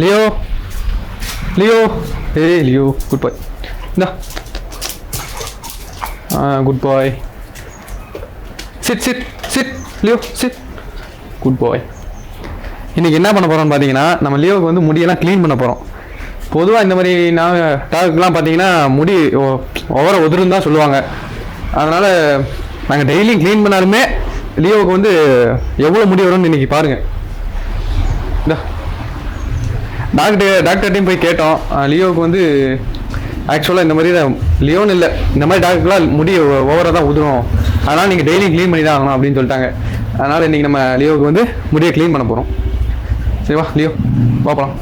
Leo Leo ஏ Leo good boy இந்தா. Good boy sit sit sit Leo sit good boy இன்றைக்கி என்ன பண்ண போகிறோம்னு பார்த்தீங்கன்னா நம்ம லியோவுக்கு வந்து முடியெல்லாம் க்ளீன் பண்ண போகிறோம் பொதுவாக இந்த மாதிரி நான் டாக்குலாம் பார்த்தீங்கன்னா முடி ஓவர உதிரும் தான் சொல்லுவாங்க. அதனால் நாங்கள் டெய்லியும் க்ளீன் பண்ணாலுமே லியோவுக்கு வந்து எவ்வளோ முடி வரும்னு இன்றைக்கி பாருங்கள் இந்த. டாக்டர் டாக்டர்கிட்டையும் போய் கேட்டோம். லியோவுக்கு வந்து ஆக்சுவலாக இந்த மாதிரி தான். லியோன்னு இல்லை இந்த மாதிரி டாக்டர்லாம் முடி ஓவராக தான் உதிரும். அதனால் நீங்கள் டெய்லியும் க்ளீன் பண்ணி தான் ஆகணும் அப்படின்னு சொல்லிட்டாங்க. அதனால் இன்றைக்கி நம்ம லியோவுக்கு வந்து முடியை க்ளீன் பண்ண போகிறோம் சரிவா லியோ பார்ப்பலாம்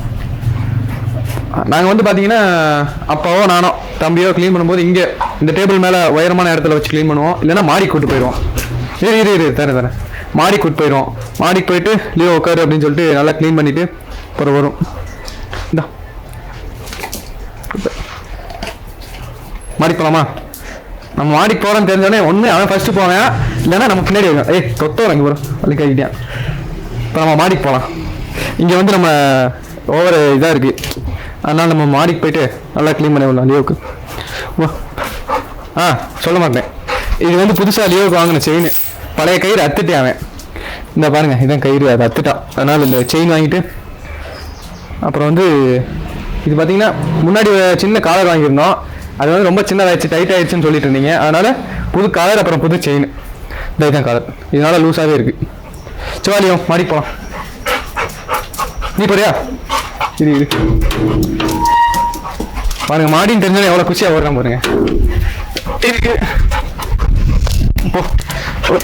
நாங்கள் வந்து பார்த்தீங்கன்னா அப்பாவோ நானோ தம்பியோ க்ளீன் பண்ணும்போது இங்கே இந்த டேபிள் மேலே உயரமான இடத்துல வச்சு க்ளீன் பண்ணுவோம். இல்லைன்னா மாடி கூட்டு போயிடுவோம். இரு இரு இரு தரேன் தரேன். மாடி கூட்டு போயிடுவோம். மாடிக்கு போயிட்டு லியோ உட்காரு அப்படின்னு சொல்லிட்டு நல்லா க்ளீன் பண்ணிவிட்டு அப்புறம் வரும். இந்தா. மாடி போகலாமா நம்ம மாடிக்கு போகிறோன்னு தெரிஞ்சோடனே ஒன்று அவன் ஃபஸ்ட்டு போவேன். இல்லைன்னா நம்ம பின்னாடி வருவேன். ஏய் தொத்தோம் இங்கே வரும் வழி கழிக்கிட்டேன் இப்போ நம்ம மாடிக்கு போகலாம் இங்கே வந்து நம்ம ஓவர் இதாக இருக்குது அதனால் நம்ம மாடிக்கு போயிட்டு நல்லா க்ளீன் பண்ணி விடலாம் லியோவுக்கு வா. ஆ சொல்ல மாட்டேன். இது வந்து புதுசாக லியோவுக்கு வாங்கின செயின் பழைய கயிறு அத்துட்டேன் அவன். இந்த பாருங்கள் இதான் கயிறு அதை அத்துட்டான். அதனால் இந்த செயின் வாங்கிட்டு அப்புறம் வந்து இது பார்த்தீங்கன்னா முன்னாடி சின்ன காலர் வாங்கியிருந்தோம். அது வந்து ரொம்ப சின்னதாகிடுச்சு டைட் ஆயிடுச்சுன்னு சொல்லிட்டு இருந்தீங்க. அதனால் புது காலர் அப்புறம் புது செயின் இந்த இதுதான் காலர் இதனால் லூஸாகவே இருக்குது சிவாலியம் மாடிக்கு போகலாம் நீ போறியா? இது இது பாருங்க மாடின்னு தெரிஞ்சாலும் எவ்வளோ குஷியாக ஓடுறான் பாருங்க. இருக்கு. போ. போ.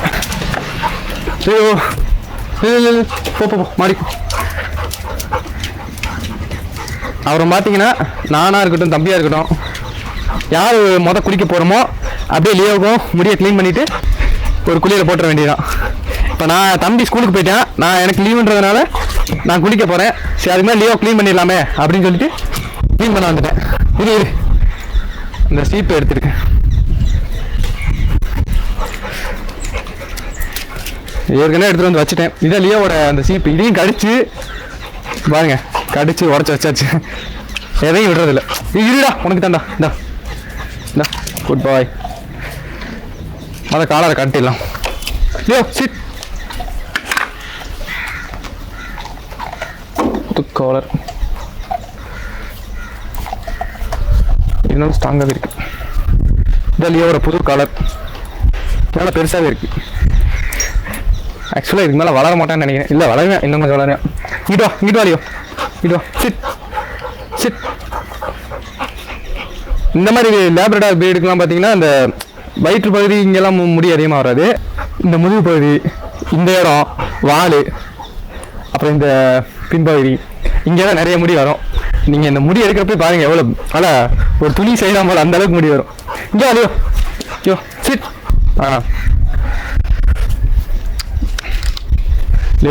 போ போ போ. மாடி போ. அப்புறம் பார்த்தீங்கன்னா நானாக இருக்கட்டும் தம்பியாக இருக்கட்டும் யார் மொதல் குளிக்க போகிறோமோ அப்படியே லீவுக்கும் முடியை க்ளீன் பண்ணிவிட்டு ஒரு குளியில் போட்டுற வேண்டியதான் இப்போ நான் தம்பி ஸ்கூலுக்கு போயிட்டேன். நான் எனக்கு லீவுன்றதுனால நான் குளிக்க போகிறேன் சரி அதுமாதிரி மாதிரி க்ளீன் பண்ணிடலாமே அப்படின்னு சொல்லிட்டு க்ளீன் பண்ண வந்துட்டேன். இது இரு. இந்த சீப்பை எடுத்துருக்கேன் ஏற்கனவே எடுத்துகிட்டு வந்து வச்சுட்டேன். இதான் லியோவோட அந்த சீப்பு இதையும் கடிச்சு பாருங்க கடிச்சு உடச்சி வச்சாச்சு. எதையும் விடுறதில்ல. இருடா உனக்கு தான்டா. இந்தா இந்தா குட் பாய் அதை காலரை கட்டிடலாம். ஐயோ சிட் காலர் இருந்தாலும் ஸ்ட்ராங்காகவே இருக்கு. இந்த ஒரு புது காலர் நல்லா பெருசாகவே இருக்கு. ஆக்சுவலாக இதுக்கு மேலே வளர மாட்டேன்னு நினைக்கிறேன். இல்லை வளருவேன். இன்னும் கொஞ்சம் வளருவேன். இங்கிட்டு வா இங்கிட்டு வா லியோ இங்கிட்டு வா சிட் சிட் இந்த மாதிரி லேப்ரடார் பிரீடுக்கெலாம் பார்த்தீங்கன்னா இந்த வயிற்று பகுதி இங்கெல்லாம் முடி அதிகமாக வராது. இந்த முதுகு பகுதி இந்த இடம் வால் அப்புறம் இந்த பின்பகுதி இங்கே தான் நிறைய முடி வரும். நீங்கள் இந்த முடி எடுக்கிறப்ப பாருங்கள் எவ்வளோ நல்லா ஒரு துணி செய்யலாம் போல அந்த அளவுக்கு முடி வரும். இங்கே வாலியோ ஐயோ சிட் ஆ.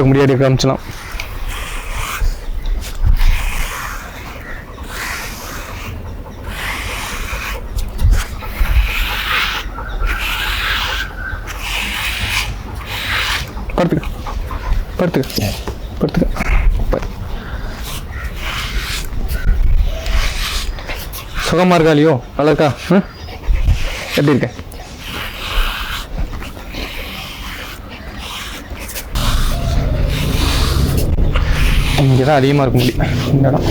முடியாது காமிச்சலாம் படுத்துக்க. படுத்துக்க. படுத்துக்க. சுகமாக இருக்கா இல்லையோ நல்லா இருக்கா? ம்? எப்படி இருக்க? இங்கே தான் அதிகமாக இருக்க முடியும் இந்த இடம்.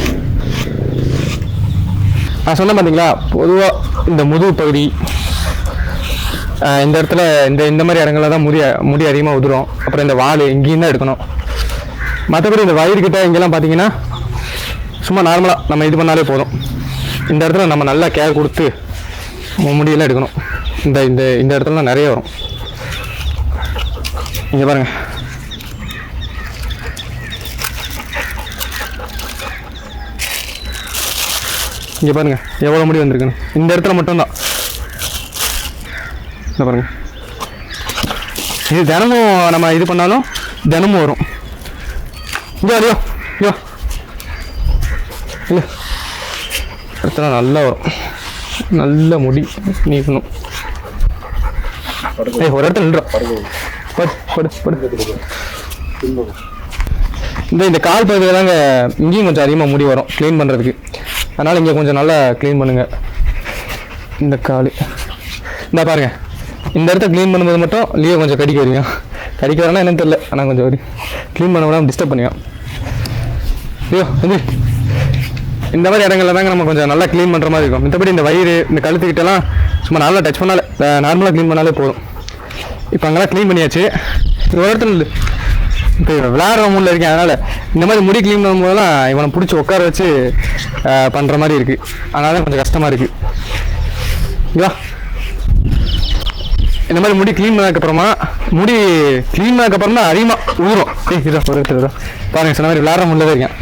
நான் சொன்னேன் பார்த்தீங்களா பொதுவாக இந்த முதுகு பகுதி இந்த இடத்துல இந்த இந்த மாதிரி இடங்கள்ல தான் முடி முடி அதிகமாக உதிரும். அப்புறம் இந்த வால் இங்கேயும் தான் எடுக்கணும். மற்றபடி இந்த வயிறு கிட்ட இங்கெல்லாம் பார்த்தீங்கன்னா சும்மா நார்மலாக நம்ம இது பண்ணாலே போதும். இந்த இடத்துல நம்ம நல்லா கேர் கொடுத்து முடியெல்லாம் எடுக்கணும். இந்த இந்த இந்த இடத்துலலாம் நிறைய வரும். இங்கே பாருங்க. இங்கே பாருங்க. எவ்வளோ முடி வந்திருக்குன்னு. இந்த இடத்துல மட்டும்தான். இந்த பாருங்க. இது தினமும் நம்ம இது பண்ணாலும் தினமும் வரும். இங்கே வரையோ இங்கே இல்லை இடத்துல நல்லா வரும். நல்ல முடி நீக்கணும். ஏய் ஒரு இடத்துல நின்றோம் படு படு படு. இந்த இந்த கால் பகுதியில் தாங்க இங்கேயும் கொஞ்சம் அதிகமாக முடி வரும் க்ளீன் பண்ணுறதுக்கு அதனால் இங்கே கொஞ்சம் நல்லா க்ளீன் பண்ணுங்கள் இந்த கால். இந்த பாருங்க. இந்த இடத்த க்ளீன் பண்ணும்போது மட்டும் லீவ் கொஞ்சம் கடிக்க வரையும் கடிக்க வரனா என்னன்னு தெரில ஆனால் கொஞ்சம் ஒரு க்ளீன் பண்ண விடாமல் டிஸ்டர்ப் பண்ணுவேன் ஐயோ வந்து இந்த மாதிரி இடங்கள்ல தாங்க நம்ம கொஞ்சம் நல்லா க்ளீன் பண்ணுற மாதிரி இருக்கும். மற்றபடி இந்த வயிறு இந்த கழுத்துக்கிட்டலாம் சும்மா நல்லா டச் பண்ணாலே நார்மலாக க்ளீன் பண்ணாலே போதும். இப்போ அங்கெல்லாம் க்ளீன் பண்ணியாச்சு. ஒரு இடத்துல இப்போ விளையாடுற மூணில் இருக்கேன். அதனால் இந்த மாதிரி முடி க்ளீன் பண்ணும்போதெல்லாம் இவனை பிடிச்சி உட்கார வச்சு பண்ணுற மாதிரி இருக்குது அதனால கொஞ்சம் கஷ்டமாக இருக்குது இவா இந்த மாதிரி முடி க்ளீன் பண்ணதுக்கப்புறமா முடி க்ளீன் பண்ணதுக்கப்புறம் தான் அதிகமாக உதிரும். ஏய் இதோ ஒரு இடத்துல பாருங்க சொன்ன மாதிரி விளையாடுற முடியல இருக்கேன்.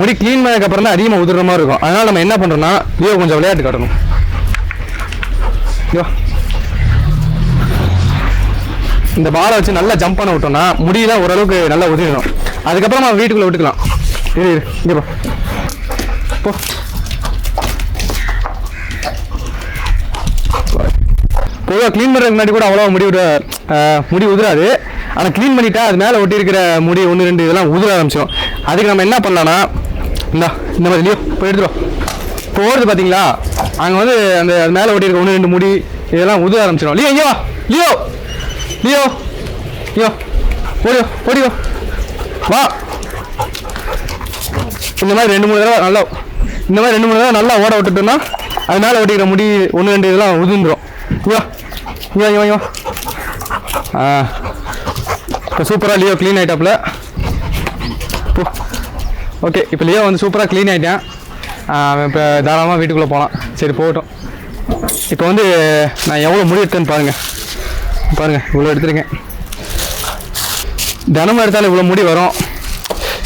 முடி க்ளீன் பண்ணதுக்கப்புறம் தான் அதிகமாக உதிர்ற மாதிரி இருக்கும். அதனால் நம்ம என்ன பண்ணுறோம்னா ஐயோ கொஞ்சம் விளையாட்டு காட்டணும். ஐயோ இந்த பாலை வச்சு நல்லா ஜம்ப் பண்ண விட்டோம்னா முடியெல்லாம் ஓரளவுக்கு நல்லா உதிரணும். அதுக்கப்புறம் நம்ம வீட்டுக்குள்ளே விட்டுக்கலாம். இரு இரு இங்கே போ. பொதுவாக க்ளீன் பண்ணுறதுக்கு முன்னாடி கூட அவ்வளோ முடி விட முடி உதிராது. ஆனால் க்ளீன் பண்ணிட்டா அது மேலே ஒட்டி இருக்கிற முடி ஒன்று ரெண்டு இதெல்லாம் உதிர ஆரம்பிச்சிடும் அதுக்கு நம்ம என்ன பண்ணலாம்னா இந்தா இந்த மாதிரி லியோ போய் எடுத்துரும் இப்போ ஓடுது பார்த்தீங்களா அங்கே வந்து அந்த அது மேலே ஒட்டி இருக்க ஒன்று ரெண்டு முடி இதெல்லாம் உதிர ஆரம்பிச்சிடும் லியோ ஐயோ லியோ லியோ லியோ ஓடியோ ஓடியோ. வா. இந்த மாதிரி ரெண்டு மூணு தடவை நல்லா இந்த மாதிரி ரெண்டு மூணு தடவை நல்லா ஓட விட்டுட்டோம்னா அது மேலே ஒட்டிக்கிற முடி ஒன்று ரெண்டு இதெல்லாம் உதிர்ந்துடும் இவா ஐயோ இவா ஆ. இப்போ சூப்பராக லியோ க்ளீன் ஆகிட்டாப்புல ஓகே இப்போ லியோ வந்து சூப்பராக க்ளீன் ஆகிட்டேன் அவன் இப்போ தாராளமாக வீட்டுக்குள்ளே போகலாம் சரி போகட்டும். இப்போ வந்து நான் எவ்வளோ முடி எடுத்தேன்னு பாருங்கள் பாருங்கள் இவ்வளோ எடுத்துருக்கேன். தினமும் எடுத்தாலும் இவ்வளோ முடி வரும்.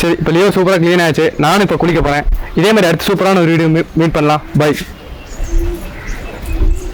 சரி இப்போ லியோ சூப்பராக க்ளீன் ஆச்சு. நானும் இப்போ குளிக்க போகிறேன் இதே மாதிரி அடுத்து சூப்பரான ஒரு வீடியோ மீட் பண்ணலாம். பை